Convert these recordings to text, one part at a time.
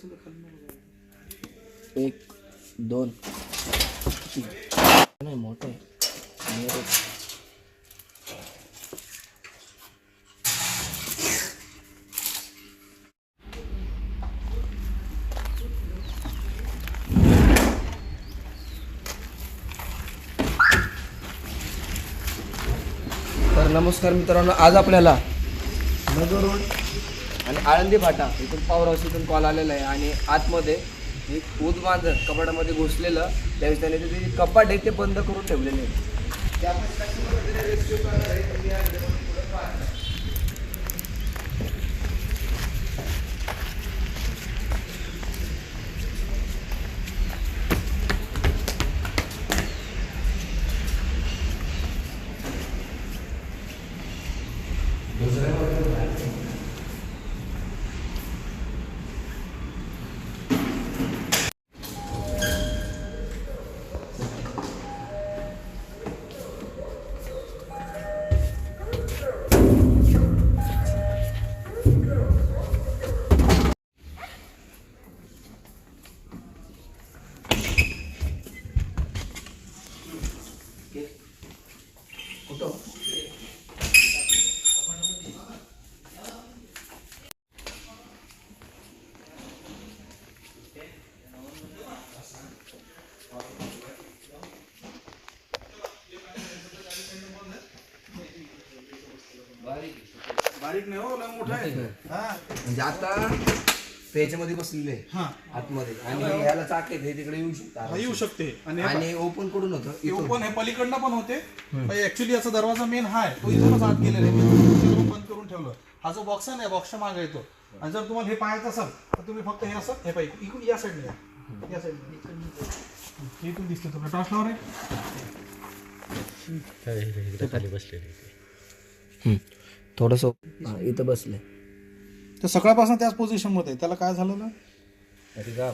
कसं खाली एक दोन. नाही मोठं आहे. नमस्कार मित्रांनो आज आपल्याला नगर रोड आणि आळंदी फाटा इथून पावर हाऊस इथून कॉल आलेला आहे. आणि आतमध्ये एक ऊद मांजर कपाटामध्ये घुसलेलं त्यावेळेस त्याने ते कपाट आहे ते बंद करून ठेवलेले आहे बारीक नाही हो लय मोठा आहे. हा. म्हणजे आता ते याच्यामध्ये बसलेले आहे, हा. आतमध्ये. आणि याला चाक आहे ते तिकडे येऊ शकतात हा, येऊ शकते. आणि हे आणि ओपनकडून होतं हे इथून. ओपन हे पलीकडनं पण होते. ऍक्च्युली याचा दरवाजा मेन हा आहे. तो इथूनच आत गेलेला आहे. बंद करून ठेवलं. हा जो बॉक्स आहे ना बॉक्सच्या मागे येतो. आणि जर तुम्हाला हे पाहायचं असेल तर तुम्ही फक्त हे असं हे पाहिजे इकडून या साईडने या. या साईडने इथून दिसते तुला टॉर्च लावर खाली बसलेले हम्म. थोडंसं इथं बसले. तर सकाळपासून त्याच पोझिशनमध्ये. त्याला काय झालं ना?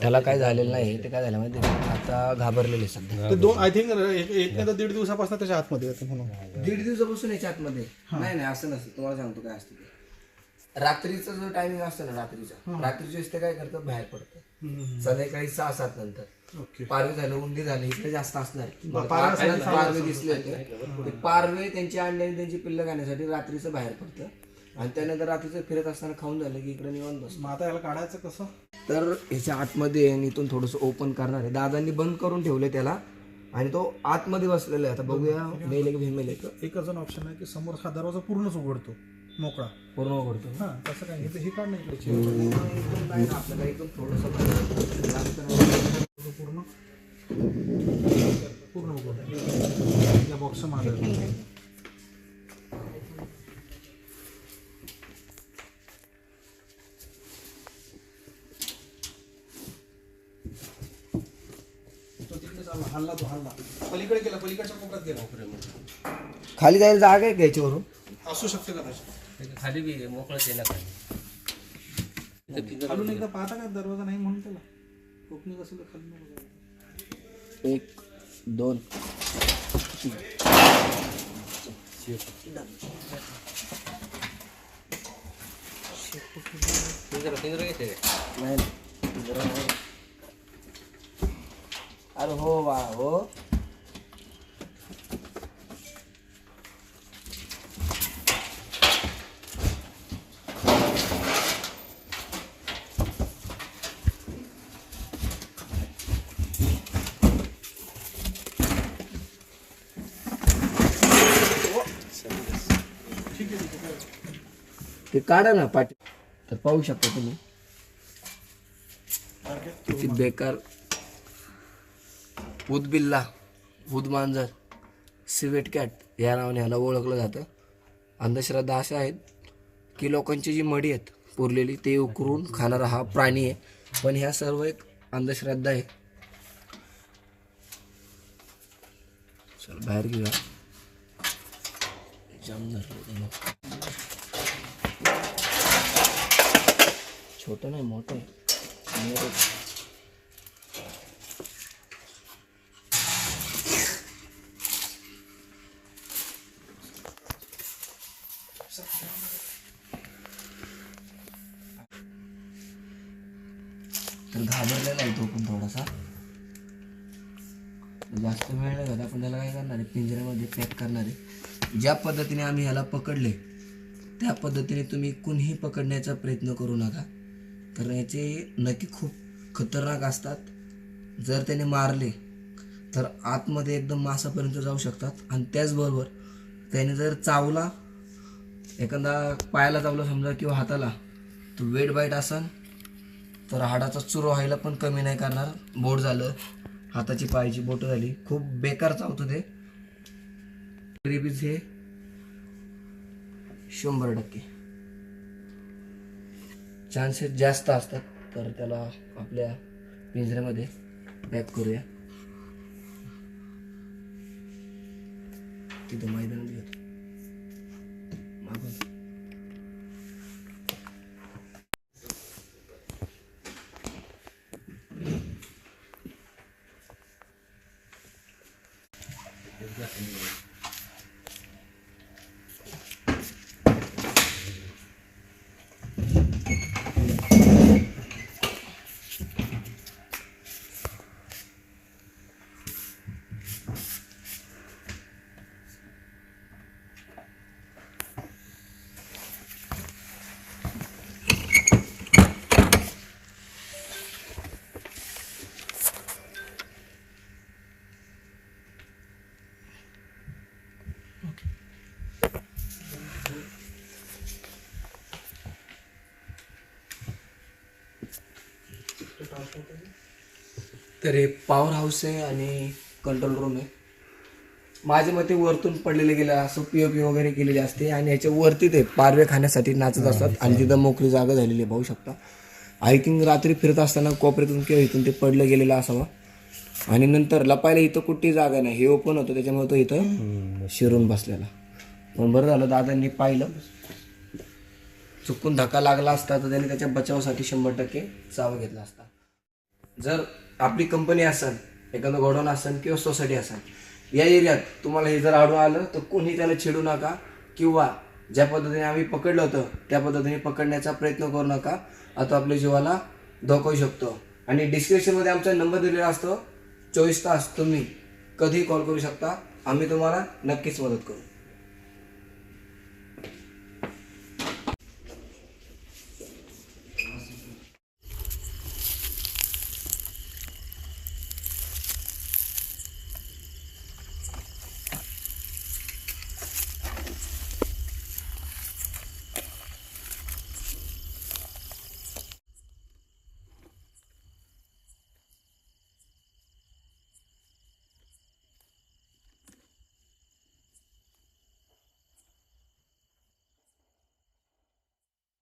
त्याला काय झालेलं नाही ते काय झालं माहिती? आता घाबरलेले सध्या. ते दोन आय थिंक एक नाही तर दीड दिवसापासून त्याच्या आतमध्ये येते म्हणून. दीड दिवसापासून याच्या आतमध्ये? नाही नाही असं नसतं. तुम्हाला सांगतो काय असतं ते. रात्रीचा जो टायमिंग असतो ना रात्रीचा रात्रीच्या वेळेस ते काय करतं बाहेर पडतं संध्याकाळी सहा सात नंतर. पारवे झालं उंडी झाली इकडे जास्त असणार. पारवे दिसले होते. ते पारवे त्यांची अंडी आणि त्यांची पिल्लं खाण्यासाठी रात्रीचं बाहेर पडतं. आणि त्यानंतर रात्रीचं फिरत असताना खाऊन झालं की इकडे निवांत बसतो. मग आता याला काढायचं कसं? तर ह्याच्या आतमध्ये आणि इथून थोडंसं ओपन करणार आहे. दादांनी बंद करून ठेवले त्याला. आणि तो आतमध्ये बसलेला आहे. आता बघूया मेल एक भीमेल एक. अजून ऑप्शन आहे की समोर हा दरवाजा पूर्णच उघडतो मोकळा. पूर्ण उघडतो. हा तसं काय हे काढ नाही आपल्याला एकदम थोडंसं नाही. पूर्ण. पूर्ण उघड या बॉक्सच्या मागे. तो तिकडे चालला हल्ला तो हल्ला. पलीकडे गेला पलीकडच्या कोपऱ्यात गेला. खाली जायला जागा आहे का याच्यावरून? असू शकते कदाचित. खाली बी मोकळंच आहे ना खाली. खालून एकदा पाहता का? दरवाजा नाही म्हणून त्याला. कोकणी कसं खाली नाही बघायला. एक दोन तीन पिंजरा पिंजरा घेते काय नाही नाही. जरा नाही. अरे हो वा हो ठीक आहे ठीक आहे ते काढा ना पाठी. तर पाहू शकता तुम्ही. किती बेकार. उदबिल्ला उदमांजर सिवेट कॅट या नावाने ह्याला ओळखलं जातं. अंधश्रद्धा अशा आहेत की लोकांची जी मडी आहेत पुरलेली ते उकरून खाणारा हा प्राणी आहे. पण ह्या सर्व एक अंधश्रद्धा आहे. चल बाहेर घेऊया जाम धरलं छोटं नाही मोठं आहे. तर घाबरलेला आहे तो पण थोडासा. जास्त वेळ नाही झाला आपण त्याला काय करणार आहे? पिंजऱ्यामध्ये पॅक करणार आहे. ज्या पद्धतीने आम्ही ह्याला पकडले त्या पद्धतीने तुम्ही कुणीही पकडण्याचा प्रयत्न करू नका. कारण याचे नक्की खूप खतरनाक असतात. जर त्याने मारले तर आतमध्ये एकदम मासापर्यंत जाऊ शकतात. आणि त्याचबरोबर त्याने जर चावला एखादा पायाला चावला समजा किंवा हाताला तो वेट बाईट असन तर हाडाचा चुरो व्हायला पण कमी नाही करणार. बोट झालं हाताची पायाची बोटं झाली खूप बेकार चावतं ते. रेबीज हे शंभर टक्के. चान्सेस जास्त असतात तर त्याला आपल्या पिंजऱ्यामध्ये पॅक करूया. तिथं मैदान घेतो तर हे पॉवर हाऊस आहे आणि कंट्रोल रूम आहे. माझ्या मते वरतून पडलेले गेलं असं पीओपी वगैरे केलेली असते आणि याच्या वरती ते पारवे खाण्यासाठी नाचत असतात आणि तिथं मोकळी जागा झालेली आहे पाहू शकता. आय थिंक रात्री फिरत असताना कोपऱ्यातून किंवा इथून ते पडलं गेलेलं असावं. आणि नंतर लपायला इथं कुठली जागा नाही. हे ओपन होतं त्याच्यामुळे तो इथं शिरून बसलेला. पण बरं झालं दादांनी पाहिलं. चुकून धक्का लागला असता तर त्याने त्याच्या बचावासाठी शंभर टक्के चावा घेतला असता. जर आपली कंपनी असेल एखादं गोडाऊन असेल किंवा सोसायटी असेल या एरियात तुम्हाला हे जर आढळून आलं तर कोणी त्याला छेडू नका किंवा ज्या पद्धतीने आम्ही पकडलं होतं त्या पद्धतीने पकडण्याचा प्रयत्न करू नका. आता आपल्या जीवाला धोका होऊ शकतो. आणि डिस्क्रिप्शनमध्ये आमचा नंबर दिलेला असतो. चोवीस तास तुम्ही कधीही कॉल करू शकता. आम्ही तुम्हाला नक्कीच मदत करू.